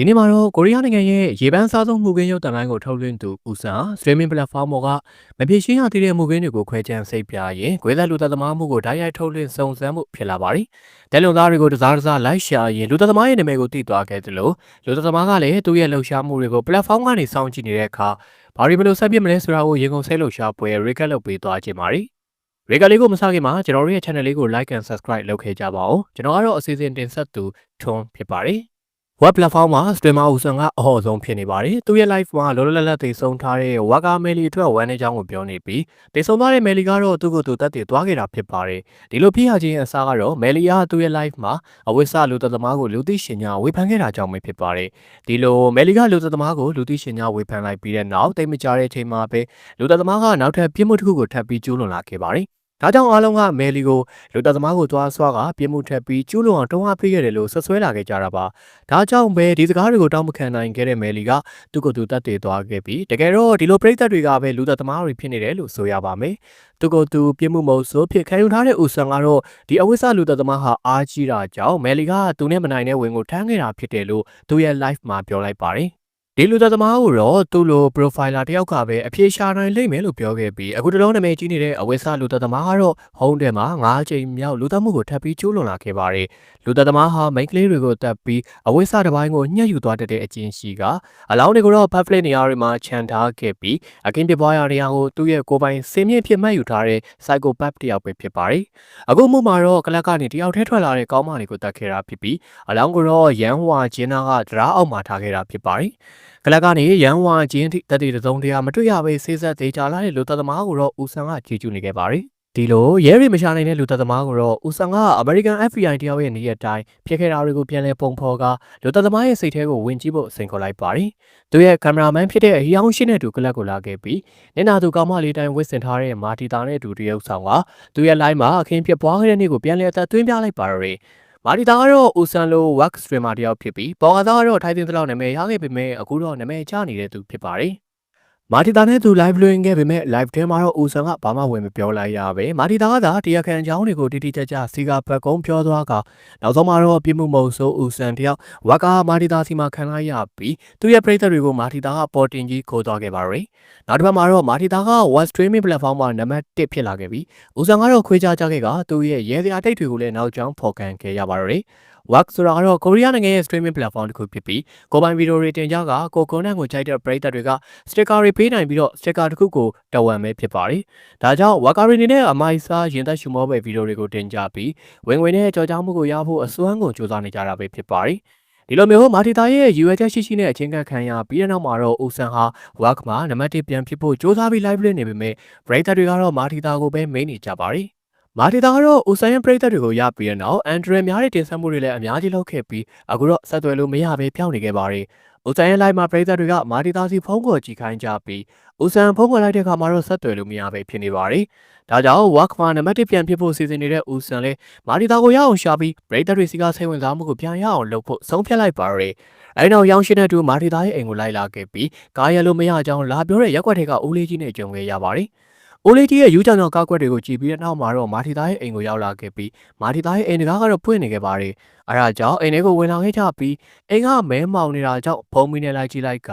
ဒီနေ့မှာတော့ကိုရီးယားနိုင်ငံရဲ့ရေပန်းစားဆုံးမှုခင်းရုပ်တံတိုင်းကိုထုတ်လွှင့်သူဦးဆန်ဟာ streaming platform ပေါ်ကမပြေရှင်းရသေးတဲ့မှုခင်းတွေကိုခွဲခြမ်းစိတ်ပြရင်ခွဲသက်လူသက်သမားမှုကိုဓာတ်ရိုက်ထုတ်လွှင့်စုံစမ်းမှုဖြစ်လာပါတယ်။တဲလွန်သားတွေကိုတစားတစားလိုက်ရှာရင်လူသက်သမားရဲ့နာမည်ကိုသိသွားခဲ့သလိုလူသက်သမားကလည်းသူ့ရဲ့လှုပ်ရှားမှုတွေကို platform ကနေစောင့်ကြည့်နေတဲ့အခါဘာတွေမလို့ဆက်ပြစ်မလဲဆိုတာကိုရင်ကုန်စိတ်လှုပ်ရှားပွဲ recap လုပ်ပေးသွားခြင်းပါတယ်။ recap လေးကိုမစခင်မှာကျွန်တော်တို့ရဲ့ channel လေးကို like and subscribe လုပ်ခဲ့ကြပါဦး။ကျွန်တော်ကတော့အစီအစဉ်တင်ဆက်သူထွန်းဖြစ်ပါတယ်။ web platform မှာ streamer ဦးစွန်ကအဟော်ဆုံးဖြစ်နေပါတယ်။သူ့ရဲ့ live မှာလောလောလတ်လတ်သိဆုံးထားတဲ့ Waka Melly အတွက်ဝမ်းနေကြောင်းကိုပြောနေပြီးသိဆုံးသွားတဲ့ Melly ကတော့သူ့ကိုယ်သူတက်တည်သွားခဲ့တာဖြစ်ပါတယ်။ဒီလိုဖြစ်ရခြင်းအစားကတော့ Melly ကသူ့ရဲ့ live မှာအဝိဆလူသက်သမားကိုလူသိရှင်ညာဝေဖန်ခဲ့တာကြောင့်ပဲဖြစ်ပါတယ်။ဒီလို Melly ကလူသက်သမားကိုလူသိရှင်ညာဝေဖန်လိုက်ပြီးတဲ့နောက်တိတ်မကြတဲ့အချိန်မှာပဲလူသက်သမားကနောက်ထပ်ပြစ်မှုတစ်ခုကိုထပ်ပြီးကျူးလွန်လာခဲ့ပါတယ်။ ဒါကြောင့်အားလုံးကမယ်လီကိုလူတက်သမားကိုသွားဆွားကပြင်းမှုထက်ပြီးကျူးလွန်အောင်တုံးအားပေးခဲ့တယ်လို့ဆွဆွဲလာခဲ့ကြတာပါ။ဒါကြောင့်ပဲဒီစကားတွေကိုတောင်းမခံနိုင်ခဲ့တဲ့မယ်လီကသူ့ကိုယ်သူတက်တည်သွားခဲ့ပြီးတကယ်တော့ဒီလိုပြိသက်တွေကပဲလူတက်သမားတွေဖြစ်နေတယ်လို့ဆိုရပါမယ်။သူကိုယ်သူပြင်းမှုမဟုတ်ဆိုဖြစ်ခံယူထားတဲ့ဦးဆန်ကတော့ဒီအဝိဆလူတက်သမားဟာအားကြီးတာကြောင့်မယ်လီကသူနဲ့မနိုင်တဲ့ဝင်ကိုထမ်းခဲ့တာဖြစ်တယ်လို့သူရဲ့ live မှာပြောလိုက်ပါတယ်။ ဒီလူသက်သမားကိုတော့သူ့လို profiler တယောက်ကပဲအပြေရှာနိုင်လိမ့်မယ်လို့ပြောခဲ့ပြီးအခုတလုံးနာမည်ကြီးနေတဲ့အဝိဆလူသက်သမားကတော့ဟုံးတယ်မှာ၅ချိန်မြောက်လူသက်မှုကိုထပ်ပြီးကျိုးလွန်လာခဲ့ပါတယ်လူသက်သမားဟာမိန်းကလေးတွေကိုတပ်ပြီးအဝိဆတစ်ပိုင်းကိုညှက်ယူသွားတတ်တဲ့အကျဉ်းရှိကအလောင်းတွေကိုတော့ public နေရာတွေမှာခြံထားခဲ့ပြီးအကင်းပြပွားရာနေရာကိုသူ့ရဲ့ကိုယ်ပိုင်စင်မြင့်ဖြစ်မှတ်ယူထားတဲ့ psychopath တယောက်ပဲဖြစ်ပါတယ်အခုမှုမှာတော့ကလပ်ကနေတယောက်ထဲထွက်လာတဲ့ကောင်းမလေးကိုတတ်ခဲ့တာဖြစ်ပြီးအလောင်းကိုတော့ရန်ဟွာကျင်းနာကတရားအောက်မှာထားခဲ့တာဖြစ်ပါတယ်ကလပ်ကနေရန်ဝါချင်းထိတက်တည်တုံးတရားမတွေ့ရပဲဆေးဆက်သေးကြလာတဲ့လူသက်သမားကိုတော့ဦးဆန်ကကြည်ကျူးနေခဲ့ပါတယ်ဒီလိုရဲရီမရှာနိုင်တဲ့လူသက်သမားကိုတော့ဦးဆန်ကအမေရိကန် FBI တယောက်ရဲ့နေရာတိုင်းဖြစ်ခဲ့တာတွေကိုပြန်လည်ပုံဖော်ကလူသက်သမားရဲ့စိတ်ထဲကိုဝင်ကြည့်ဖို့စိန်ခေါ်လိုက်ပါတယ်။သူရဲ့ကင်မရာမန်ဖြစ်တဲ့အရောင်ရှိတဲ့သူကလပ်ကိုလာခဲ့ပြီးနင်နာသူကောင်မလေးတိုင်းဝစ်စင်ထားတဲ့မာတီတာနဲ့တူတရုပ်ဆောင်ကသူရဲ့ line မှာအခင်းဖြစ်ပွားခဲ့တဲ့နေ့ကိုပြန်လည်အသက်သွင်းပြလိုက်ပါရယ်။ မာဒီတာကတော့ဦးဆန်လို work streamer တယောက်ဖြစ်ပြီးပေါ်ကသားကတော့ထိုင်တင်တလောက်နာမည်ရခဲ့ပေမဲ့အခုတော့နာမည်ကျနေတဲ့သူဖြစ်ပါတယ်။ မာတီတာနဲ့သူ live လွှင့်ခဲ့ပေမဲ့ live ထဲမှာတော့ဦးဆန်ကဘာမှဝင်မပြောလိုက်ရပဲမာတီတာကသာတရားခံအကြောင်းတွေကိုတိတိကျကျစီကပတ်ကုန်းပြောသွားကနောက်ဆုံးမှာတော့ပြမှုမုံဆိုးဦးဆန်တယောက်ဝါကာမာတီတာစီမှာခံလိုက်ရပြီးသူရဲ့ပရိသတ်တွေကိုမာတီတာကပေါ်တင်ကြီးခိုးသွားခဲ့ပါရယ်။နောက်တစ်ပတ်မှာတော့မာတီတာက web streaming platform မှာနံပါတ်1ဖြစ်လာခဲ့ပြီးဦးဆန်ကတော့ခွေးကြကြခဲ့ကသူ့ရဲ့ရဲစရာတိတ်တွေကိုလည်းနောက်ကျောင်းဖော်ကန်ခဲ့ရပါရယ် Work ဆိုတာကတော့ကိုရီးယားနိုင်ငံရဲ့ streaming platform တစ်ခုဖြစ်ပြီးကိုပိုင်ဗီဒီယိုတွေတင်ကြကကိုကွန်တန့်ကိုကြိုက်တဲ့ပရိသတ်တွေက sticker တွေပေးနိုင်ပြီးတော့ sticker တစ်ခုကိုတဝန်ပဲဖြစ်ပါတယ်။ဒါကြောင့် Worker တွေအနေနဲ့အမိုက်စားရင်သက်ရှုမောပဲဗီဒီယိုတွေကိုတင်ကြပြီးဝင်ဝင်နဲ့ကြော်ကြားမှုကိုရဖို့အစွမ်းကုန်စူးစမ်းနေကြတာပဲဖြစ်ပါတယ်။ဒီလိုမျိုးမာတီတာရဲ့ရွယ်ချက်ရှိရှိနဲ့အချင်းခံခံရပြီးတဲ့နောက်မှာတော့ဦးဆန်ဟာ work မှာနံပါတ်1ပြန်ဖြစ်ဖို့စ조사ပြီး live လေးနေပေမဲ့ breaker တွေကတော့မာတီတာကိုပဲမိန်နေကြပါတယ်မာတီတာကတော့ဦးဆိုင်ယန်ပရိသတ်တွေကိုရပြီးတဲ့နောက်အန်ဒရယ်များတဲ့တင်ဆက်မှုတွေလည်းအများကြီးလုပ်ခဲ့ပြီးအခုတော့ဆက်သွယ်လို့မရဘဲပြောင်းနေခဲ့ပါတယ်။ ဦးဆိုင်ယန်လိုက်မှာပရိသတ်တွေကမာတီတာစီဖုန်းကိုကြည့်ခိုင်းကြပြီးဦးဆန်ဖုန်းကိုလိုက်တဲ့အခါမှာတော့ဆက်သွယ်လို့မရဘဲဖြစ်နေပါတယ်။ဒါကြောင့် work မှာနံပါတ်1ပြန်ဖြစ်ဖို့စီစဉ်နေတဲ့ဦးဆန်လည်းမာတီတာကိုရအောင်ရှာပြီးပရိသတ်တွေစီကစိတ်ဝင်စားမှုကိုပြန်ရအောင်လုပ်ဖို့ဆုံးဖြတ်လိုက်ပါတယ်။အဲဒီနောက်ရောင်ရှင်တဲ့သူမာတီတာရဲ့အိမ်ကိုလိုက်လာခဲ့ပြီးကားရလို့မရကြောင်းလာပြောတဲ့ရက်ွက်တွေကဦးလေးကြီးနဲ့ကြုံခဲ့ရပါတယ်။ အိုလီတီရဲ့ယူးကြောင်ကြောင်ကောက်ွက်တွေကိုကြည့်ပြီးတဲ့နောက်မှာတော့မာတီသားရဲ့အိမ်ကိုရောက်လာခဲ့ပြီးမာတီသားရဲ့အိမ်တကားကတော့ဖွင့်နေခဲ့ပါတယ်။အဲဒါကြောင့်အိမ်ထဲကိုဝင်လာခဲ့ကြပြီးအိမ်ကမဲမောင်နေတာကြောင့်ဖုံးမီနဲ့လိုက်ကြည့်လိုက်က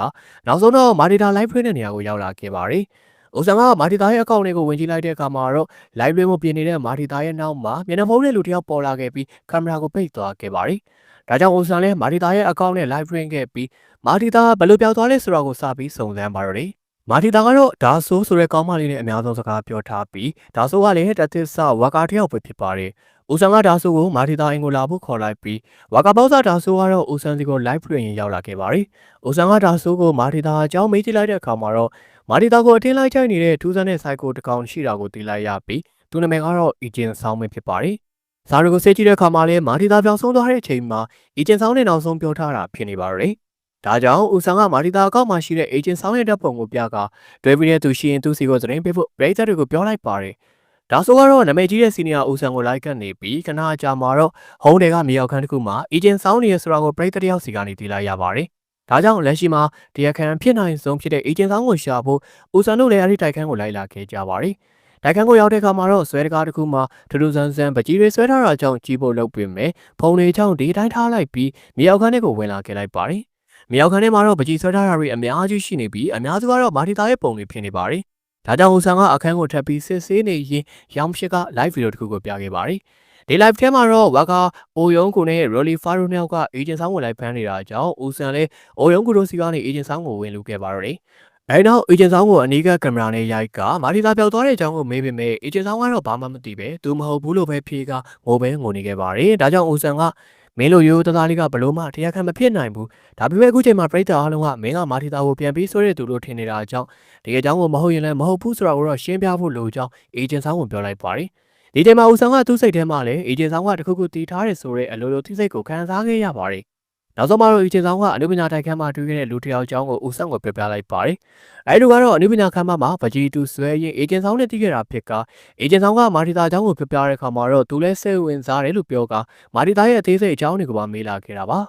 နောက်ဆုံးတော့မာတီတာ live ဖွင့်တဲ့နေရာကိုရောက်လာခဲ့ပါတယ်။အိုဆန်ကမာတီသားရဲ့အကောင့်လေးကိုဝင်ကြည့်လိုက်တဲ့အခါမှာတော့ live လွှင့်မှုပြင်နေတဲ့မာတီသားရဲ့နောက်မှာမျက်နှာဖုံးတဲ့လူတစ်ယောက်ပေါ်လာခဲ့ပြီးကင်မရာကိုပိတ်သွားခဲ့ပါတယ်။ဒါကြောင့်အိုဆန်လည်းမာတီတာရဲ့အကောင့်နဲ့ live လွှင့်ခဲ့ပြီးမာတီတာဘယ်လိုပြောက်သွားလဲဆိုတာကိုစပြီးစုံစမ်းပါတော့တယ်။ မာတီတာကတော့ဒါဆိုးဆိုတဲ့ကောင်းမလေးနဲ့အများဆုံးစကားပြောထားပြီးဒါဆိုးကလည်းတသစ်ဆဝါကာတယောက်ပဲဖြစ်ပါတယ်။ဦးဆန်ကဒါဆိုးကိုမာတီတာအင်ကိုလာဖို့ခေါ်လိုက်ပြီးဝါကာပေါစာဒါဆိုးကတော့ဦးဆန်စီကို live ပြင်ရောက်လာခဲ့ပါတယ်။ဦးဆန်ကဒါဆိုးကိုမာတီတာအကြောင်းမေးကြည့်လိုက်တဲ့အခါမှာတော့မာတီတာကိုအထင်းလိုက်ချိုက်နေတဲ့ထူးဆန်းတဲ့ cycle တစ်ကောင်ရှိတာကိုသိလိုက်ရပြီးသူနာမည်ကတော့ Ejin ဆောင်းမင်းဖြစ်ပါတယ်။ဇာရီကိုစေးကြည့်တဲ့အခါမှာလည်းမာတီတာပြောင်းဆုံးသွားတဲ့အချိန်မှာ Ejin ဆောင်းနဲ့နောက်ဆုံးပြောထားတာဖြစ်နေပါတယ်။ ဒါကြောင့်ဦးဆောင်ကမာရီတာအကောက်မှာရှိတဲ့ agent ဆောင်ရတဲ့ပုံကိုပြကတွဲပြီးတဲ့သူရှိရင်သူစီကိုသတင်းပေးဖို့ breaker တွေကိုပြောလိုက်ပါတယ်။ဒါဆိုကတော့နာမည်ကြီးတဲ့စီနီယာဦးဆောင်ကိုလိုက်ကနေပြီးခဏကြာမှာတော့ဟုံးတွေကမြေအောက်ခန်းတစ်ခုမှာ agent ဆောင်နေရဆိုတာကို breaker တယောက်စီကနေသိလိုက်ရပါတယ်။ဒါကြောင့်လက်ရှိမှာတရားခံဖြစ်နိုင်ဆုံးဖြစ်တဲ့ agent ဆောင်ကိုရှာဖို့ဦးဆောင်တို့လည်းအဲ့ဒီတိုက်ခန်းကိုလိုက်လာခဲ့ကြပါတယ်။တိုက်ခန်းကိုရောက်တဲ့အခါမှာတော့ဆွဲတကားတစ်ခုမှာထူးထူးဆန်းဆန်းပကြီးတွေဆွဲထားတာကြောင့်ကြီးဖို့လုပ်ပြင်မဲ့ဖုံတွေချောင်းဒီတိုင်းထားလိုက်ပြီးမြေအောက်ခန်းထဲကိုဝင်လာခဲ့လိုက်ပါတယ်။ မြောက်ခန်းထဲမှာတော့ပကြီးဆွဲထားတာတွေအများကြီးရှိနေပြီးအများစုကတော့မာတီတာရဲ့ပုံတွေဖြစ်နေပါတယ်ဒါကြောင့်ဦးဆန်ကအခန်းကိုထပ်ပြီးစစ်ဆေးနေရင်ရောင်ဖြစ်က live video တစ်ခုကိုပြခဲ့ပါတယ်ဒီ live ထဲမှာတော့ဝါကာအိုယုံကိုနဲ့ Rolly Faro နှစ်ယောက်က agent ဆောင်းကို live ဖမ်းနေတာကြောင့်ဦးဆန်လည်းအိုယုံကိုတို့စီကနေ agent ဆောင်းကိုဝင်လူခဲ့ပါတော့တယ်အဲနောက် agent ဆောင်းကိုအနီးကကင်မရာနဲ့ရိုက်ကမာတီတာပျောက်သွားတဲ့အကြောင်းကိုမေးပေမဲ့ agent ဆောင်းကတော့ဘာမှမသိပဲသူမဟုတ်ဘူးလို့ပဲဖြေကငိုပဲငိုနေခဲ့ပါတယ်ဒါကြောင့်ဦးဆန်က မင်းလိုရိုးတသားလေးကဘလို့မှတရားခံမဖြစ်နိုင်ဘူးဒါပေမဲ့အခုချိန်မှာပြိတ္တာအားလုံးကမင်းကမာတီတာကိုပြန်ပြီးဆွဲတဲ့သူလို့ထင်နေတာကြောင့်ဒီအကြောင်းကိုမဟုတ်ရင်လည်းမဟုတ်ဘူးဆိုတာကိုတော့ရှင်းပြဖို့လိုကြောင်း agent ဆောင်းကိုပြောလိုက်ပါတယ်ဒီချိန်မှာဦးဆောင်ကသူ့စိတ်ထဲမှာလည်း agent ဆောင်းကတခုခုတီးထားတယ်ဆိုတဲ့အလိုလိုသိစိတ်ကိုခံစားခဲ့ရပါတယ် နောက်ဆုံးမှာတော့ agent ဆောင်းကအနုပညာတိုက်ခန်းမှာတွေ့ခဲ့တဲ့လူတစ်ယောက်အကြောင်းကိုဦးဆောင်ကိုပြောပြလိုက်ပါတယ်အဲဒီလူကတော့အနုပညာခန်းမမှာပကြီးတူဆွဲရင် agent ဆောင်းနဲ့တီးခဲ့တာဖြစ်က agent ဆောင်းကမာတီတာအကြောင်းကိုပြောပြတဲ့အခါမှာတော့သူလည်းစိတ်ဝင်စားတယ်လို့ပြောကမာတီတာရဲ့အသေးစိတ်အကြောင်းတွေကိုပါမေးလာခဲ့တာပါ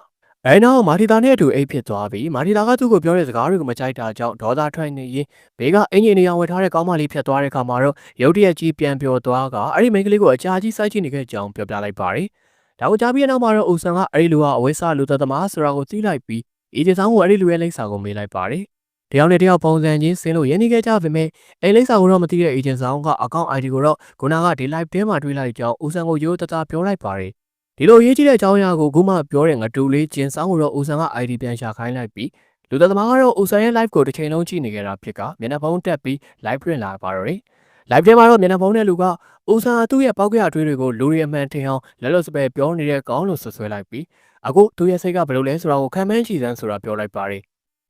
အဲနောက်မာတီတာနဲ့အတူအိတ်ဖြစ်သွားပြီးမာတီတာကသူ့ကိုပြောတဲ့စကားတွေကိုမကြိုက်တာကြောင့်ဒေါသထွက်နေရင်ဘေးကအင်ဂျင်နီယာဝယ်ထားတဲ့ကောင်းမလေးဖြတ်သွားတဲ့အခါမှာတော့ရုတ်တရက်ကြီးပြန်ပြောသွားကအဲ့ဒီမိန်းကလေးကိုအကြာကြီးစိုက်ကြည့်နေခဲ့ကြောင်းပြောပြလိုက်ပါတယ် ဒါကိုကြားပြီးတဲ့နောက်မှာတော့အူဆန်ကအဲ့ဒီလူကအဝိစာလူသက်သမားဆိုတာကိုသိလိုက်ပြီးအေဂျင်ဆောင်ကိုအဲ့ဒီလူရဲ့လိပ်စာကိုမေးလိုက်ပါတယ်တယောက်နဲ့တယောက်ပုံစံချင်းဆင်းလို့ရင်းနေခဲ့ကြပေမဲ့အဲ့လိပ်စာကိုတော့မသိတဲ့ agent ဆောင်ကအကောင့် ID ကိုတော့ခုနကဒီ live ထဲမှာတွေ့လိုက်ကြောင်းဦးဆန်ကိုရိုးတသားပြောလိုက်ပါတယ်ဒီလိုရေးကြည့်တဲ့အကြောင်းအရာကိုခုမှပြောတဲ့ငတူလေးကျင်းဆောင်ကိုတော့ဦးဆန်က ID ပြန်ရှာခိုင်းလိုက်ပြီးလူသက်သမားကတော့ဦးဆန်ရဲ့ live ကိုတစ်ချိန်လုံးကြည့်နေကြတာဖြစ်ကမျက်နှာဖုံးတက်ပြီး live ပြင်လာပါတော့တယ် live ထဲမှာတော့မျက်နှာဖုံးတဲ့လူကဦးဆန်သူ့ရဲ့ပောက်ကြအထွေးတွေကိုလူတွေအမှန်ထင်အောင်လက်လွတ်စပယ်ပြောနေတဲ့ကောင်းလို့ဆွဆွဲလိုက်ပြီးအခုသူ့ရဲ့စိတ်ကဘယ်လိုလဲဆိုတာကိုခံမှန်းကြည့်စမ်းဆိုတာပြောလိုက်ပါတယ်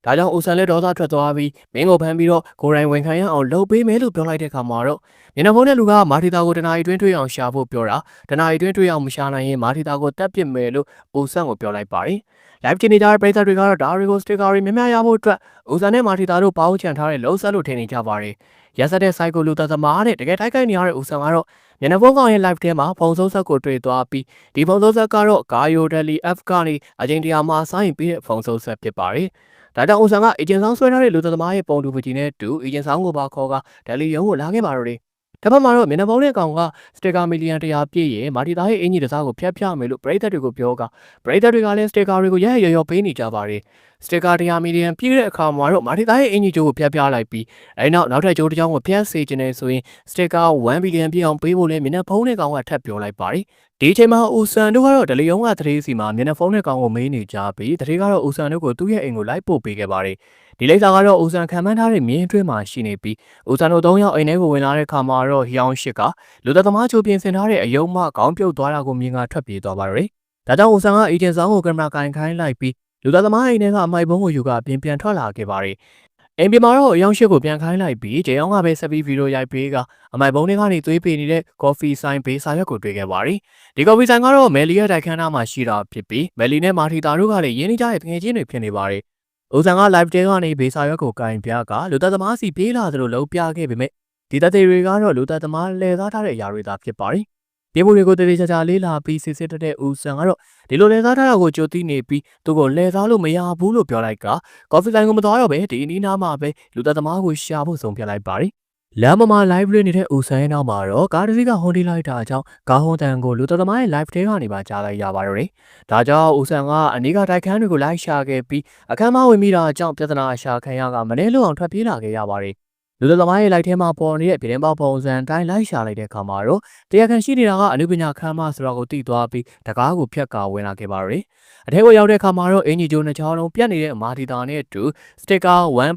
ဒါကြောင့်ဦးဆန်လည်းဒေါသထွက်သွားပြီးမင်းကိုဖမ်းပြီးတော့ကိုရိုင်းဝင်ခံရအောင်လှုပ်ပေးမယ်လို့ပြောလိုက်တဲ့အခါမှာတော့မျက်နှာဖုံးတဲ့လူကမာတီတာကိုတနာရီတွင်းတွေ့အောင်ရှာဖို့ပြောတာတနာရီတွင်းတွေ့အောင်မရှာနိုင်ရင်မာတီတာကိုတက်ပစ်မယ်လို့ဦးဆန်ကိုပြောလိုက်ပါတယ် live ကြည့်နေကြတဲ့ပရိသတ်တွေကတော့ဒါတွေကို sticker တွေများများရဖို့အတွက်ဦးဆန်နဲ့မာတီတာတို့ပေါင်းချန်ထားတဲ့လုံးဆက်လို့ထင်နေကြပါတယ် ရက်ဆက်တဲ့ cycle လူသက်သမားတဲ့တကယ်တိုက်ခိုက်နေရတဲ့ဦးဆန်ကတော့မျက်နှာဖုံးကောင်ရဲ့ live ထဲမှာဖုံဆုံးဆက်ကိုတွေ့သွားပြီးဒီဖုံဆုံးဆက်ကတော့ Gaio Daily F ကနေအချိန်တရာမှာစိုင်းပြီးတဲ့ဖုံဆုံးဆက်ဖြစ်ပါတယ်။ဒါကြောင့်ဦးဆန်က agent ဆောင်ဆွဲထားတဲ့လူသက်သမားရဲ့ပုံတူပကြီးနဲ့တူ agent ဆောင်ကိုပါခေါ်က Daily ရုံးကိုလာခဲ့ပါတော့တယ်။ တစ်ဖက်မှာတော့မျက်နှာဖုံးတဲ့ကောင်ကစတစ်ကာမီလီယံ100ပြည့်ရဲ့မာတီတာရဲ့အင်ဂျီတစားကိုဖျက်ပြမယ်လို့ပရိသတ်တွေကိုပြောကပရိသတ်တွေကလည်းစတစ်ကာတွေကိုရရရော်ပေးနေကြပါတယ်။စတစ်ကာ100မီလီယံပြည့်တဲ့အခါမှာတော့မာတီတာရဲ့အင်ဂျီကျိုးကိုဖျက်ပြလိုက်ပြီးအဲဒီနောက်နောက်ထပ်ကျိုးတစ်ချောင်းကိုဖျက်စေခြင်းနဲ့ဆိုရင်စတစ်ကာ1ဘီလီယံပြည့်အောင်ပေးဖို့လဲမျက်နှာဖုံးတဲ့ကောင်ကထပ်ပြောလိုက်ပါတယ်။ဒီအချိန်မှာဦးဆန်တို့ကတော့ဒလီယုံကတရေစီမှာမျက်နှာဖုံးတဲ့ကောင်ကိုမေးနေကြပြီးတရေကတော့ဦးဆန်တို့ကိုသူ့ရဲ့အိမ်ကိုလိုက်ပို့ပေးခဲ့ပါတယ်။ ဒီလိပ်စာကတော့ဦးဆန်ခံမှန်းထားတဲ့မြင်းအတွင်းမှာရှိနေပြီးဦးဆန်တို့၃ယောက်အိမ်ထဲကိုဝင်လာတဲ့အခါမှာတော့ဟီအောင်ရှစ်ကလူသက်သမားချိုးပြင်ဆင်ထားတဲ့အယုံမှခေါင်းပြုတ်သွားတာကိုမြင်ကထွက်ပြေးသွားပါတော့တယ်။ဒါကြောင့်ဦးဆန်ကအေဂျင့်ဆောင်ကိုကင်မရာကင်ခိုင်းလိုက်ပြီးလူသက်သမားအိမ်ထဲကအမိုက်ဘုံကိုယူကအပြင်ပြန်ထွက်လာခဲ့ပါတယ်။အိမ်ပြမှာတော့အယောင်ရှစ်ကိုပြန်ခိုင်းလိုက်ပြီးဂျေအောင်ကပဲဆက်ပြီးဗီဒီယိုရိုက်ပေးကအမိုက်ဘုံတွေကနေသွေးပေနေတဲ့ကော်ဖီဆိုင်ဘေးစာရွက်ကိုတွေ့ခဲ့ပါတယ်။ဒီကော်ဖီဆိုင်ကတော့မယ်လီရဲ့တိုက်ခန်းသားမှာရှိတာဖြစ်ပြီးမယ်လီနဲ့မာထီတာတို့ကလည်းရင်းနှီးကြတဲ့ငွေချင်းတွေဖြစ်နေပါတယ်။ ဦးဆန်က live တဲကနေဘေးစာရွက်ကိုကင်ပြကလူသက်သမားစီပြေးလာသလိုလှုပ်ပြခဲ့ပေမဲ့ဒီသက်တွေတွေကတော့လူသက်သမားလဲသားထားတဲ့အရာတွေသာဖြစ်ပါတယ်။ပြေးမှုတွေကိုတရေချာချာလေးလာပြီးစစ်စစ်တက်တဲ့ဦးဆန်ကတော့ဒီလိုလဲသားထားတာကိုကြိုသိနေပြီးသူကိုလဲသားလို့မရဘူးလို့ပြောလိုက်ကကော်ဖီဆိုင်ကိုမသွားတော့ပဲဒီအနီးနားမှာပဲလူသက်သမားကိုရှာဖို့ဆုံးဖြတ်လိုက်ပါတယ်။ လမ်းမမှာ live လေးနေတဲ့ဦးဆန်ရဲ့နောက်မှာတော့ကားတစ်စီးကဟွန်တီလိုက်တာကြောင့်ကားဟွန်တန်ကိုလူသက်သမားရဲ့ live ထဲကနေပါကြားလိုက်ရပါတော့တယ်။ဒါကြောင့်ဦးဆန်ကအနီးကတိုက်ခန်းတွေကိုလိုက်ရှာခဲ့ပြီးအခန်းမဝင်မိတာကြောင့်ပြဿနာရှာခံရကမနေလို့အောင်ထွက်ပြေးလာခဲ့ရပါတယ်။ လူသက်သမားရဲ့လိုက်ထဲမှာပေါ်နေတဲ့ပြည်တွင်းပေါပုံစံတိုင်းလိုက်ရှာလိုက်တဲ့အခါမှာတော့တရားခံရှိနေတာကအနုပညာခမ်းမဆိုတာကိုသိသွားပြီးတကားကိုဖြတ်ကာဝင်လာခဲ့ပါတော့။အထက်ကိုရောက်တဲ့အခါမှာတော့အင်ဂျီဂျိုနှစ်ချောင်းလုံးပြတ်နေတဲ့မာတီတာနဲ့အတူစတစ်ကာ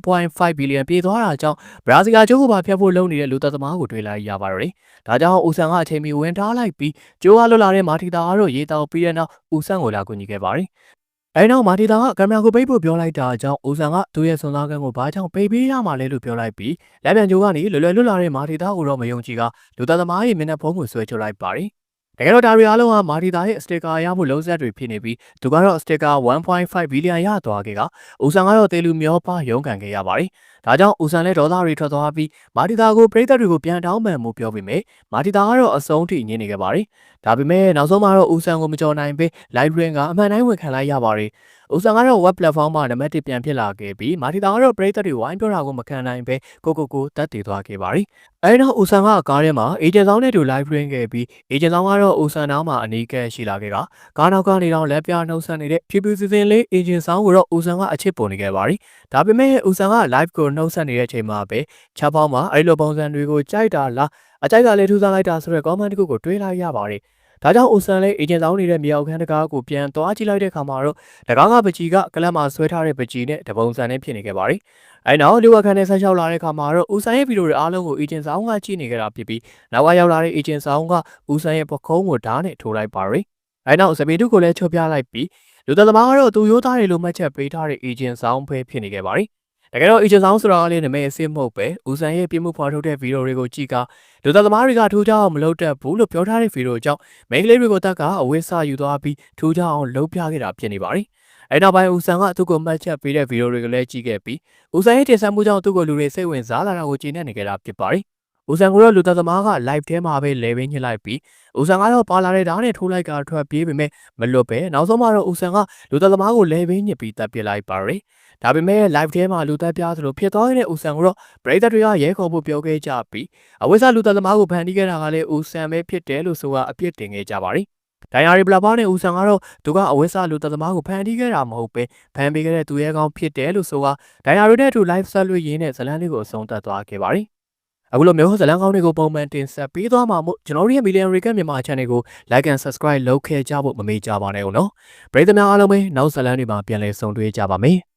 1.5ဘီလီယံပြေးသွားတာကြောင့်ဘရာဇီးကကျိုးကိုပါဖျက်ဖို့လုပ်နေတဲ့လူသက်သမားကိုတွေ့လိုက်ရပါတော့တယ်။ဒါကြောင့်ဦးဆန်ကအချိန်မီဝင်ထားလိုက်ပြီးကျိုးကလွတ်လာတဲ့မာတီတာကတော့ရေတောက်ပြီးတဲ့နောက်ဦးဆန်ကိုလာကူညီခဲ့ပါတယ်။ အဲနောက်မာတီတာကကင်မရာကိုပိတ်ဖို့ပြောလိုက်တာကြောင့်ဦးဆန်ကသူ့ရဲ့စွန်သားကန်းကိုဘာကြောင့်ပိတ်ပေးရမှာလဲလို့ပြောလိုက်ပြီးလက်ပြန်ကြိုးကနေလွယ်လွယ်လွတ်လာတဲ့မာတီတာကိုတော့မယုံကြည်ကလူသားသမားရဲ့မျက်နှာဖုံးကိုဆွဲချလိုက်ပါတယ် တကယ်တော့ဒါရီအားလုံးကမာတီတာရဲ့စတစ်ကာရမှုလုံးဆက်တွေဖြစ်နေပြီးသူကတော့စတစ်ကာ1.5ဘီလီယံရသွားခဲ့ကဦးဆန်ကတော့တေလူမျောပါရုန်းကန်ခဲ့ရပါတယ်။ဒါကြောင့်ဦးဆန်လည်းဒေါသတွေထွက်သွားပြီးမာတီတာကိုပြည်သက်တွေကိုပြန်တောင်းပန်မှုပြောပြီးမြဲမာတီတာကတော့အဆုံးထိညင်နေခဲ့ပါတယ်။ဒါပေမဲ့နောက်ဆုံးမှာတော့ဦးဆန်ကိုမကြော်နိုင်ပဲ live ring ကအမှန်တိုင်းဝင်ခံလိုက်ရပါတယ်။ ဦးဆန်ကတော့ web platform မှာနံပါတ်1ပြန်ဖြစ်လာခဲ့ပြီးမာတီတာကတော့ပရိသတ်တွေဝိုင်းပြောတာကိုမခံနိုင်ပဲကိုကိုကိုတက်တည်သွားခဲ့ပါတယ်။အဲဒီနောက်ဦးဆန်ကကားထဲမှာ agent ဆောင်နဲ့တူ live stream ခဲ့ပြီး agent ဆောင်ကတော့ဦးဆန်နားမှာအနီးကပ်ရှိလာခဲ့ကကားနောက်ကနေတော့လက်ပြနှုတ်ဆက်နေတဲ့ဖြူဖြူစင်စင်လေး agent ဆောင်ကိုတော့ဦးဆန်ကအချစ်ပုံနေခဲ့ပါတယ်။ဒါပေမဲ့ဦးဆန်က live ကိုနှုတ်ဆက်နေတဲ့အချိန်မှာပဲချပေါင်းမှာအဲဒီလိုပုံစံတွေကိုကြိုက်တာလားအကြိုက်ကလည်းထူဆန်းလိုက်တာဆိုတဲ့ comment တစ်ခုကိုတွေးလိုက်ရပါတယ်။ ဒါကြောင့်အိုဆန်လည်းအေဂျင့်ဆောင်နေတဲ့မြေအောက်ခန်းတကားကိုပြန်သွားကြည့်လိုက်တဲ့အခါမှာတော့တကားကပကြီးကကလပ်မှာဆွဲထားတဲ့ပကြီးနဲ့တပုံစံနဲ့ဖြစ်နေခဲ့ပါတယ်။အဲနောက်လူဝက်ခန်းနဲ့ဆက်လျှောက်လာတဲ့အခါမှာတော့ဦးဆန်ရဲ့ဗီဒီယိုတွေအားလုံးကိုအေဂျင့်ဆောင်ကကြည့်နေကြတာဖြစ်ပြီးနောက်ကရောက်လာတဲ့အေဂျင့်ဆောင်ကဦးဆန်ရဲ့ပခုံးကိုဓာတ်နဲ့ထိုးလိုက်ပါတယ်။အဲနောက်စပီတုကိုလည်းချွတ်ပြလိုက်ပြီးလူသက်သမားကတော့သူရိုးသားတယ်လို့မှတ်ချက်ပေးထားတဲ့အေဂျင့်ဆောင်ပဲဖြစ်နေခဲ့ပါတယ်။ တကယ်တော့ agent ဆောင်ဆိုတာကလည်းနမဲအစ်စ်မဟုတ်ပဲဦးဆန်ရဲ့ပြမှုဖော်ထုတ်တဲ့ဗီဒီယိုတွေကိုကြည့်ကလူသက်သမားတွေကထူးခြားအောင်မလုပ်တတ်ဘူးလို့ပြောထားတဲ့ဗီဒီယိုကြောင့်မိန်းကလေးတွေကိုတတ်ကအဝိစာယူသွားပြီးထူးခြားအောင်လုပ်ပြခဲ့တာဖြစ်နေပါတယ်။အဲနောက်ပိုင်းဦးဆန်ကသူ့ကိုမှတ်ချက်ပေးတဲ့ဗီဒီယိုတွေကလည်းကြည့်ခဲ့ပြီးဦးဆန်ရဲ့တင်ဆက်မှုကြောင့်သူ့ကိုလူတွေစိတ်ဝင်စားလာတာကိုကျေနပ်နေကြတာဖြစ်ပါတယ်။ဦးဆန်ကတော့လူသက်သမားက live ထဲမှာပဲလဲပင်းညှစ်လိုက်ပြီးဦးဆန်ကတော့ပါလာတဲ့ဓာတ်နဲ့ထိုးလိုက်ကထွက်ပြေးပေမဲ့မလွတ်ပဲနောက်ဆုံးမှတော့ဦးဆန်ကလူသက်သမားကိုလဲပင်းညှစ်ပြီးတပ်ပစ်လိုက်ပါတယ်။ ဒါပေမဲ့ live ထဲမှာလူသက်ပြားသလိုဖြစ်သွားတဲ့ဦးဆန်ကတော့ပရိသတ်တွေကရဲခေါ်ဖို့ပြောခဲ့ကြပြီးအဝိဇ္ဇလူသက်သမားကိုဖန်တီးခဲ့တာကလည်းဦးဆန်ပဲဖြစ်တယ်လို့ဆိုတာအပြစ်တင်ခဲ့ကြပါတယ်။ဒိုင်ယာရီဘလာဘာနဲ့ဦးဆန်ကတော့သူကအဝိဇ္ဇလူသက်သမားကိုဖန်တီးခဲ့တာမဟုတ်ပဲဖန်ပေးခဲ့တဲ့သူရဲကောင်းဖြစ်တယ်လို့ဆိုတာဒိုင်ယာရီနဲ့အတူ live ဆက်လွှင့်ရင်းနဲ့ဇလန်းလေးကိုအဆုံးသတ်သွားခဲ့ပါတယ်။အခုလိုမျိုးဇလန်းကောင်းတွေကိုပုံမှန်တင်ဆက်ပေးသွားမှာမို့ကျွန်တော်တို့ရဲ့ Million Recap မြန်မာ channel ကို like and subscribe လုပ်ခဲ့ကြဖို့မမေ့ကြပါနဲ့ဦးနော်။ပရိသတ်များအားလုံးပဲနောက်ဇလန်းတွေမှာပြန်လည်ဆုံတွေ့ကြပါမယ်။